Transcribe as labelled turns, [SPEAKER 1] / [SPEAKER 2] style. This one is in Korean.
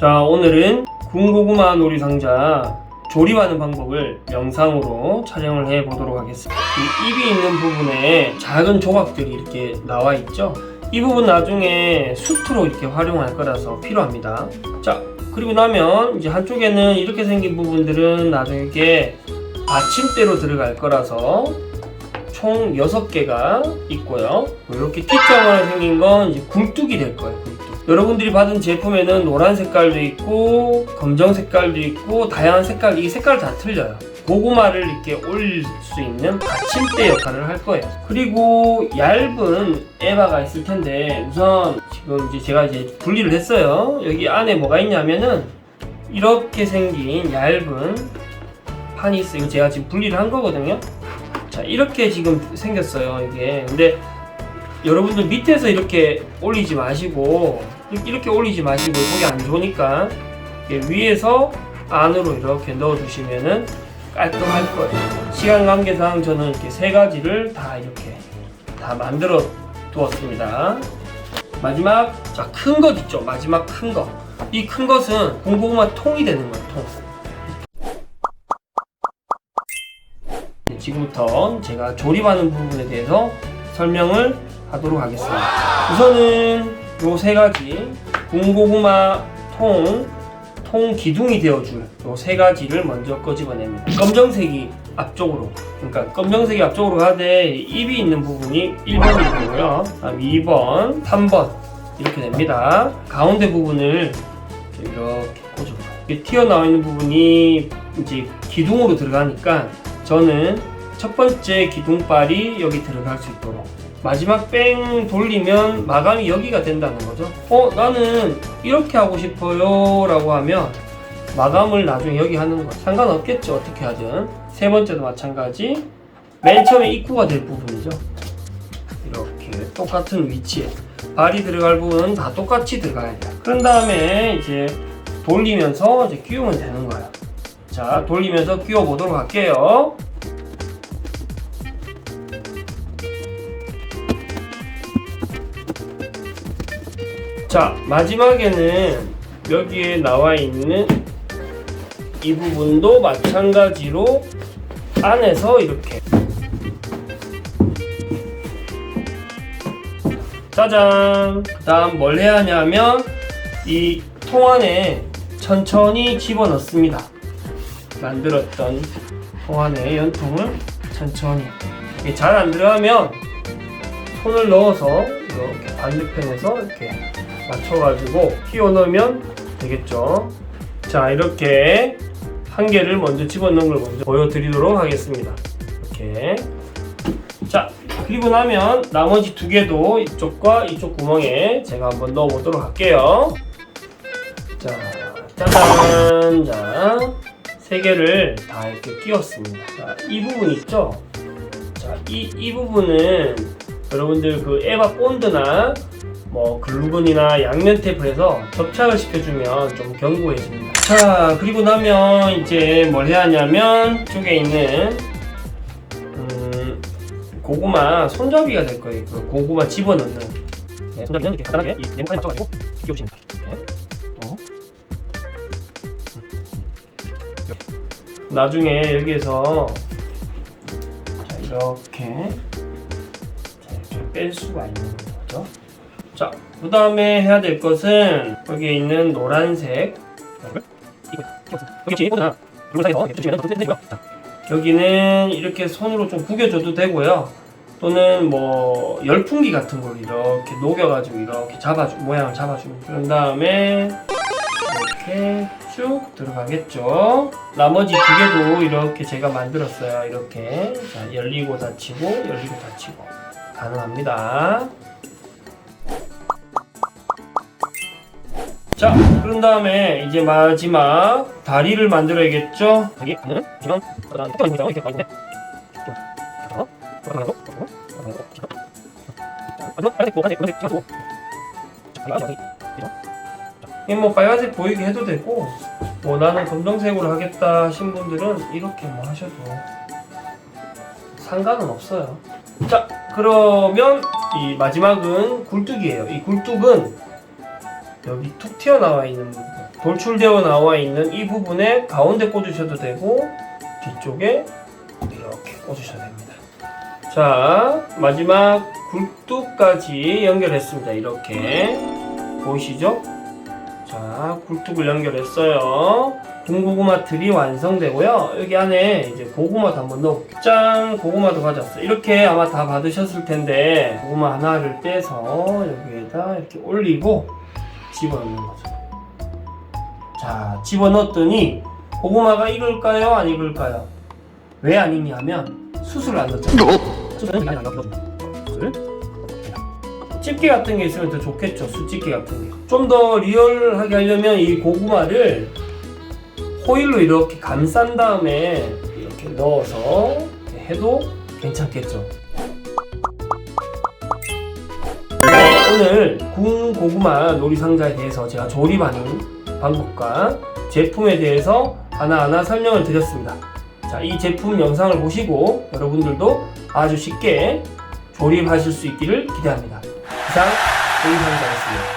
[SPEAKER 1] 자 오늘은 군고구마 놀이 상자 조립하는 방법을 영상으로 촬영을 해 보도록 하겠습니다. 이 입이 있는 부분에 작은 조각들이 이렇게 나와 있죠. 이 부분 나중에 수트로 이렇게 활용할 거라서 필요합니다. 자 그리고 나면 이제 한쪽에는 이렇게 생긴 부분들은 나중에 이렇게 받침대로 들어갈 거라서 총 6개가 있고요. 이렇게 T자로 생긴 건 이제 굴뚝이 될 거예요. 여러분들이 받은 제품에는 노란 색깔도 있고 검정 색깔도 있고 다양한 색깔 이 색깔 다 틀려요. 고구마를 이렇게 올릴 수 있는 받침대 역할을 할 거예요. 그리고 얇은 에바가 있을 텐데 우선 지금 이제 제가 이제 분리를 했어요. 여기 안에 뭐가 있냐면은 이렇게 생긴 얇은 판이 있어요. 제가 지금 분리를 한 거거든요. 자 이렇게 지금 생겼어요 이게 근데 여러분들 밑에서 이렇게 올리지 마시고 이렇게, 올리지 마시고 보기 안 좋으니까 위에서 안으로 이렇게 넣어 주시면은 깔끔할 거예요. 시간 관계상 저는 이렇게 세 가지를 다 이렇게 다 만들어 두었습니다. 마지막 자큰것 있죠. 마지막 큰거이큰 것은 공고구마 통이 되는 거예요 통. 네, 지금부터 제가 조립하는 부분에 대해서 설명을 하도록 하겠습니다. 우선은 요 세 가지 군고구마 통, 통 기둥이 되어줄 요 세 가지를 먼저 꺼집어냅니다. 검정색이 앞쪽으로, 그러니까 검정색이 앞쪽으로 가되 입이 있는 부분이 1번이 되고요. 다음 2번, 3번 이렇게 됩니다. 가운데 부분을 이렇게 꽂아요. 튀어나와 있는 부분이 이제 기둥으로 들어가니까 저는 첫 번째 기둥발이 여기 들어갈 수 있도록 마지막 뺑 돌리면 마감이 여기가 된다는 거죠. 어, 나는 이렇게 하고 싶어요. 라고 하면 마감을 나중에 여기 하는 거 상관없겠죠. 어떻게 하든. 세 번째도 마찬가지. 맨 처음에 입구가 될 부분이죠. 이렇게 똑같은 위치에 발이 들어갈 부분은 다 똑같이 들어가야 돼요. 그런 다음에 이제 돌리면서 이제 끼우면 되는 거예요. 자, 돌리면서 끼워 보도록 할게요. 자, 마지막에는 여기에 나와 있는 이 부분도 마찬가지로 안에서 이렇게 짜잔! 그 다음 뭘 해야 하냐면 이 통 안에 천천히 집어넣습니다. 만들었던 통 안에 연통을 천천히 잘 안 들어가면 손을 넣어서 이렇게 반대편에서 이렇게 맞춰가지고 끼워 넣으면 되겠죠. 자 이렇게 한 개를 먼저 집어넣은 걸 먼저 보여드리도록 하겠습니다. 이렇게 자 그리고 나면 나머지 두 개도 이쪽과 이쪽 구멍에 제가 한번 넣어 보도록 할게요. 자 짜잔 자세 개를 다 이렇게 끼웠습니다. 자, 이 부분 있죠? 자, 이, 이 부분은 여러분들 그 에바 본드나 뭐 글루건이나 양면 테이프에서 접착을 시켜주면 좀 견고해집니다. 자 그리고 나면 이제 뭘 해야 하냐면 쪽에 있는 음, 고구마 손잡이가 될 거예요. 그 고구마 집어넣는 네, 손잡이는 이렇게 간단하게 이 네모칸에 맞춰가지고 끼워주시면 됩니다. 이렇게. 어. 나중에 여기에서 자, 이렇게 자, 이렇게 뺄 수가 있는 거죠. 자, 그 다음에 해야 될 것은 여기에 있는 노란색 여기 더 되고요. 여기는 이렇게 손으로 좀 구겨줘도 되고요. 또는 뭐 열풍기 같은 걸 이렇게 녹여가지고 이렇게 잡아주 모양을 잡아주면 그런 다음에 이렇게 쭉 들어가겠죠. 나머지 두 개도 이렇게 제가 만들었어요. 이렇게 자, 열리고 닫히고 열리고 닫히고 가능합니다. 자, 그런 다음에 이제 마지막 다리를 만들어야겠죠? 여기 하는 지금 똑같은 문제가 이렇게 이뭐 빨간색 보이게 해도 되고 뭐 나는 검정색으로 하겠다 하신 분들은 이렇게 뭐 하셔도 상관은 없어요. 자, 그러면 이 마지막은 굴뚝이에요. 이 굴뚝은 여기 툭 튀어나와 있는 부분 돌출되어 나와 있는 이 부분에 가운데 꽂으셔도 되고 뒤쪽에 이렇게 꽂으셔도 됩니다. 자 마지막 굴뚝까지 연결했습니다. 이렇게 보이시죠? 자 굴뚝을 연결했어요. 군고구마 틀이 완성되고요. 여기 안에 이제 고구마도 한번 넣어. 짠 고구마도 가져왔어요. 이렇게 아마 다 받으셨을 텐데 고구마 하나를 빼서 여기에다 이렇게 올리고 집어넣는 거죠. 자 집어넣었더니 고구마가 익을까요? 안 익을까요? 왜 안 익냐면 수술을 안 넣었잖아요. 넣어줍니다. 수술. 집게 같은 게 있으면 더 좋겠죠. 수집게 같은 게. 좀 더 리얼하게 하려면 이 고구마를 호일로 이렇게 감싼 다음에 이렇게 넣어서 해도 괜찮겠죠. 오늘 군 고구마 놀이 상자에 대해서 제가 조립하는 방법과 제품에 대해서 하나하나 설명을 드렸습니다. 자, 이 제품 영상을 보시고 여러분들도 아주 쉽게 조립하실 수 있기를 기대합니다. 이상 조립 상자였습니다.